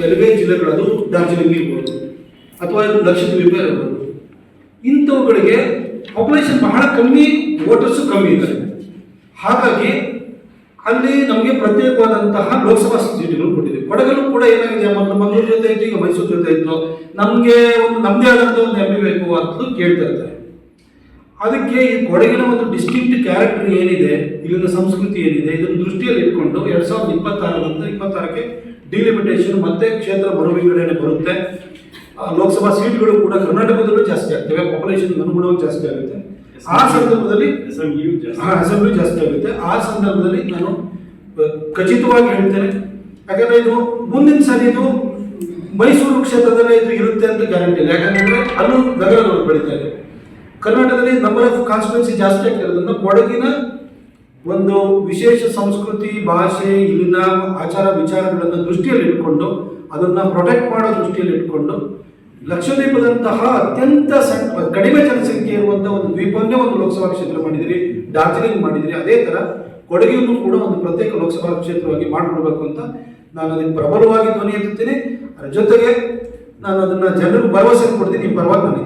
ಕೆಲವೇ ಜಿಲ್ಲೆಗಳದು ಡಾರ್ಜಿಲಿಂಗ್ ಇರ್ಬೋದು, ಅಥವಾ ಲಕ್ಷದ್ವೀಪ ಇರ್ಬೋದು. ಇಂಥವುಗಳಿಗೆ ಪಾಪ್ಯುಲೇಷನ್ ಬಹಳ ಕಮ್ಮಿ ವೋಟರ್ಸು ಕಮ್ಮಿ ಇದ್ದಾರೆ. ಹಾಗಾಗಿ ಅಲ್ಲಿ ನಮಗೆ ಪ್ರತ್ಯೇಕವಾದಂತಹ ಲೋಕಸಭಾ ಸೀಟುಗಳು ಕೊಟ್ಟಿದೆ. ಕೊಡಗಲ್ಲೂ ಕೂಡ ಏನಾಗಿದೆ, ಮೊದಲು ಮಂಗಳೂರು ಜೊತೆ ಇತ್ತು, ಈಗ ಮೈಸೂರು ಜೊತೆ ಇತ್ತು. ನಮಗೆ ಒಂದು ನಮ್ಮದೇ ಆದಂಥ ಒಂದು ಎಂ ಬೇಕು ಅಂತ ಕೇಳ್ತಾ ಇರ್ತಾರೆ ಅದಕ್ಕೆ ಈ ಕೊಡಗಿನ ಒಂದು ಡಿಸ್ಟಿಂಕ್ಟ್ ಕ್ಯಾರೆಕ್ಟರ್ ಏನಿದೆ ಇಲ್ಲಿನ ಸಂಸ್ಕೃತಿ ಏನಿದೆ ಇದನ್ನು ದೃಷ್ಟಿಯಲ್ಲಿ ಇಟ್ಕೊಂಡು ಎರಡ್ ಸಾವಿರದ ಇಪ್ಪತ್ತಾರರಿಂದ ಇಪ್ಪತ್ತಾರಕ್ಕೆ ಡಿಲಿಮಿಟೇಷನ್ ಮತ್ತೆ ಕ್ಷೇತ್ರ ಮರು ವಿಂಗಡಣೆ ಬರುತ್ತೆ ಲೋಕಸಭಾ ಸೀಟ್ಗಳು ಕೂಡ ಕರ್ನಾಟಕದಲ್ಲೂ ಜಾಸ್ತಿ ಆಗ್ತವೆ ಪಾಪ್ಯುಲೇಷನ್ ಅನುಗುಣವಾಗಿ ಜಾಸ್ತಿ ಆಗುತ್ತೆ. ಆ ಸಂದರ್ಭದಲ್ಲಿ ಅಸೆಂಬ್ಲಿ ಜಾಸ್ತಿ. ಆಗುತ್ತೆ. ಆ ಸಂದರ್ಭದಲ್ಲಿ ನಾನು ಖಚಿತವಾಗಿ ಹೇಳ್ತೇನೆ ಯಾಕಂದ್ರೆ ಇದು ಮುಂದಿನ ಸಾರಿ ಇದು ಮೈಸೂರು ಕ್ಷೇತ್ರದಲ್ಲೇ ಇದು ಇರುತ್ತೆ ಅಂತ ಗ್ಯಾರಂಟಿ ಇಲ್ಲ. ಯಾಕಂದ್ರೆ ಅಲ್ಲೂ ನಗರಗಳು ಬೆಳೀತಾ ಇದೆ. ಕರ್ನಾಟಕದಲ್ಲಿ ನಂಬರ್ ಆಫ್ ಕಾನ್ಸ್ಟಿಟ್ಯೂನ್ಸಿ ಜಾಸ್ತಿ ಆಗ್ತಿರೋದ್ರಿಂದ ಕೊಡಗಿನ ಒಂದು ವಿಶೇಷ ಸಂಸ್ಕೃತಿ, ಭಾಷೆ, ಇಲ್ಲಿನ ಆಚಾರ ವಿಚಾರಗಳನ್ನು ದೃಷ್ಟಿಯಲ್ಲಿ ಇಟ್ಕೊಂಡು, ಅದನ್ನ ಪ್ರೊಟೆಕ್ಟ್ ಮಾಡೋ ದೃಷ್ಟಿಯಲ್ಲಿ ಇಟ್ಕೊಂಡು, ಲಕ್ಷದ್ವೀಪದಂತಹ ಅತ್ಯಂತ ಸಣ್ಣ ಕಡಿಮೆ ಜನಸಂಖ್ಯೆ ಇರುವಂತಹ ಒಂದು ದ್ವೀಪವನ್ನೇ ಒಂದು ಲೋಕಸಭಾ ಕ್ಷೇತ್ರ ಮಾಡಿದಿರಿ, ಡಾರ್ಜಿಲಿಂಗ್ ಮಾಡಿದಿರಿ. ಅದೇ ತರ ಕೊಡಗಿಯನ್ನು ಕೂಡ ಒಂದು ಪ್ರತ್ಯೇಕ ಲೋಕಸಭಾ ಕ್ಷೇತ್ರವಾಗಿ ಮಾಡಿಕೊಡ್ಬೇಕು ಅಂತ ನಾನು ಅದಕ್ಕೆ ಪ್ರಬಲವಾಗಿ ಧ್ವನಿ ಎತ್ತುತ್ತೇನೆ. ಅದರ ಜೊತೆಗೆ ನಾನು ಅದನ್ನ ಜನರಿಗೆ ಭರವಸೆ ಕೊಡ್ತೀನಿ. ಪರವಾಗಿ ನಾನು